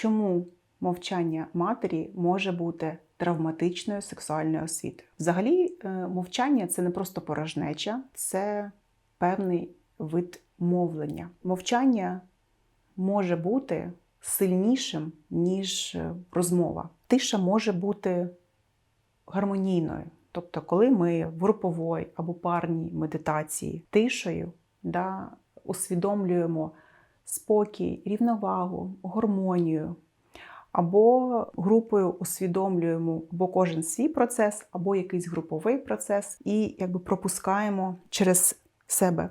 чому мовчання матері може бути травматичною сексуальною освітою? Взагалі, е, мовчання це не просто порожнеча, це певний вид мовлення. Мовчання може бути сильнішим, ніж е, розмова. Тиша може бути гармонійною. Тобто, коли ми в груповій або парній медитації тишею да, усвідомлюємо спокій, рівновагу, гармонію, або групою усвідомлюємо або кожен свій процес, або якийсь груповий процес, і якби пропускаємо через себе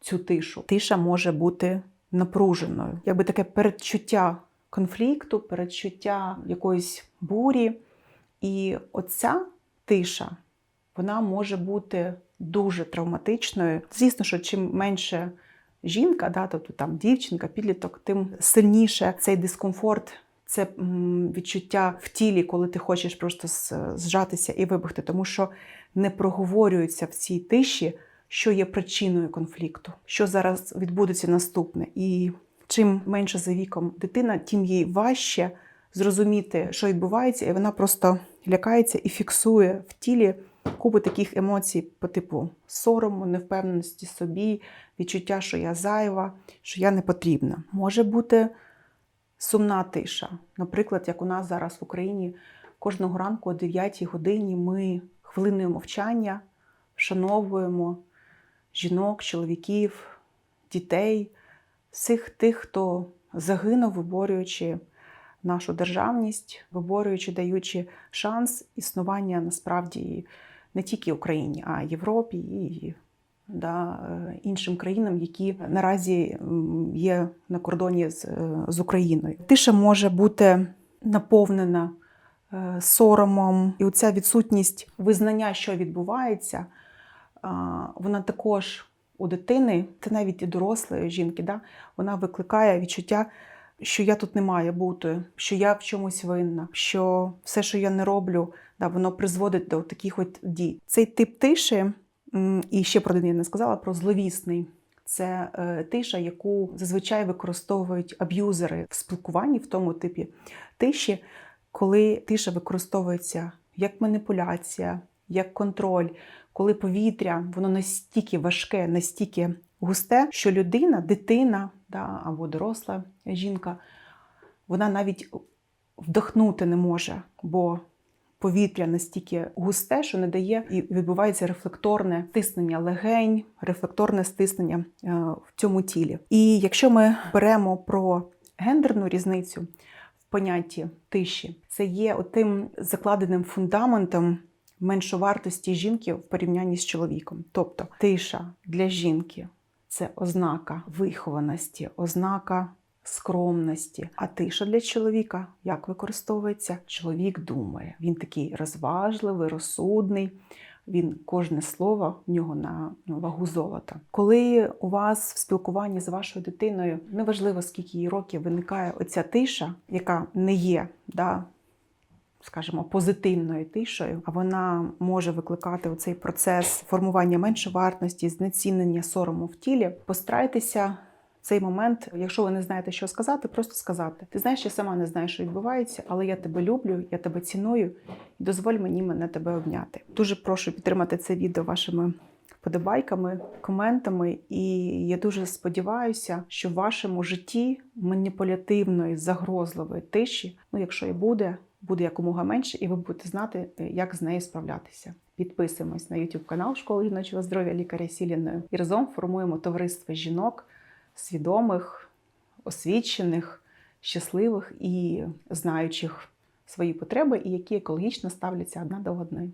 цю тишу. Тиша може бути напруженою, якби таке передчуття конфлікту, передчуття якоїсь бурі. І оця тиша вона може бути дуже травматичною. Звісно, що чим менше жінка, да, тобто там дівчинка, підліток, тим сильніше цей дискомфорт, це відчуття в тілі, коли ти хочеш просто зжатися і вибухти, тому що не проговорюється в цій тиші, що є причиною конфлікту, що зараз відбудеться наступне. І чим менше за віком дитина, тим їй важче зрозуміти, що відбувається, і вона просто лякається і фіксує в тілі купу таких емоцій по типу сорому, невпевненості собі, відчуття, що я зайва, що я не потрібна. Може бути сумна тиша. Наприклад, як у нас зараз в Україні кожного ранку о 9 годині ми хвилиною мовчання вшановуємо жінок, чоловіків, дітей, всіх тих, хто загинув, виборюючи нашу державність, виборюючи, даючи шанс існування насправді не тільки Україні, а й Європі і да, е, іншим країнам, які наразі є на кордоні з, е, з Україною. Тиша може бути наповнена е, соромом, і оця відсутність визнання, що відбувається, вона також у дитини, це навіть і дорослої жінки, да, вона викликає відчуття, що я тут не маю бути, що я в чомусь винна, що все, що я не роблю, да, воно призводить до таких от дій. Цей тип тиші, і ще про один я не сказала, про зловісний. Це е, тиша, яку зазвичай використовують аб'юзери в спілкуванні в тому типі тиші, коли тиша використовується як маніпуляція, як контроль, коли повітря воно настільки важке, настільки густе, що людина, дитина да, або доросла жінка, вона навіть вдохнути не може, бо повітря настільки густе, що не дає, і відбувається рефлекторне стиснення легень, рефлекторне стиснення е, в цьому тілі. І якщо ми беремо про гендерну різницю в понятті тиші, це є отим закладеним фундаментом меншовартості жінки в порівнянні з чоловіком. Тобто тиша для жінки це ознака вихованості, ознака скромності. А тиша для чоловіка як використовується? Чоловік думає. Він такий розважливий, розсудний. Він кожне слово в нього на вагу золота. Коли у вас в спілкуванні з вашою дитиною, неважливо скільки їй років, виникає оця тиша, яка не є да, скажімо, позитивною тишею, а вона може викликати оцей процес формування меншовартості, знецінення сорому в тілі. Постарайтеся цей момент, якщо ви не знаєте, що сказати, просто сказати: Ти знаєш, я сама не знаю, що відбувається, але я тебе люблю, я тебе ціную, і дозволь мені мене тебе обняти. Дуже прошу підтримати це відео вашими. Вподобайками, коментами, і я дуже сподіваюся, що в вашому житті маніпулятивної, загрозливої тиші, ну якщо і буде, буде якомога менше, і ви будете знати, як з нею справлятися. Підписуємось на YouTube канал Школи жіночого здоров'я лікаря Сіліної і разом формуємо товариство жінок, свідомих, освічених, щасливих і знаючих свої потреби, і які екологічно ставляться одна до одної.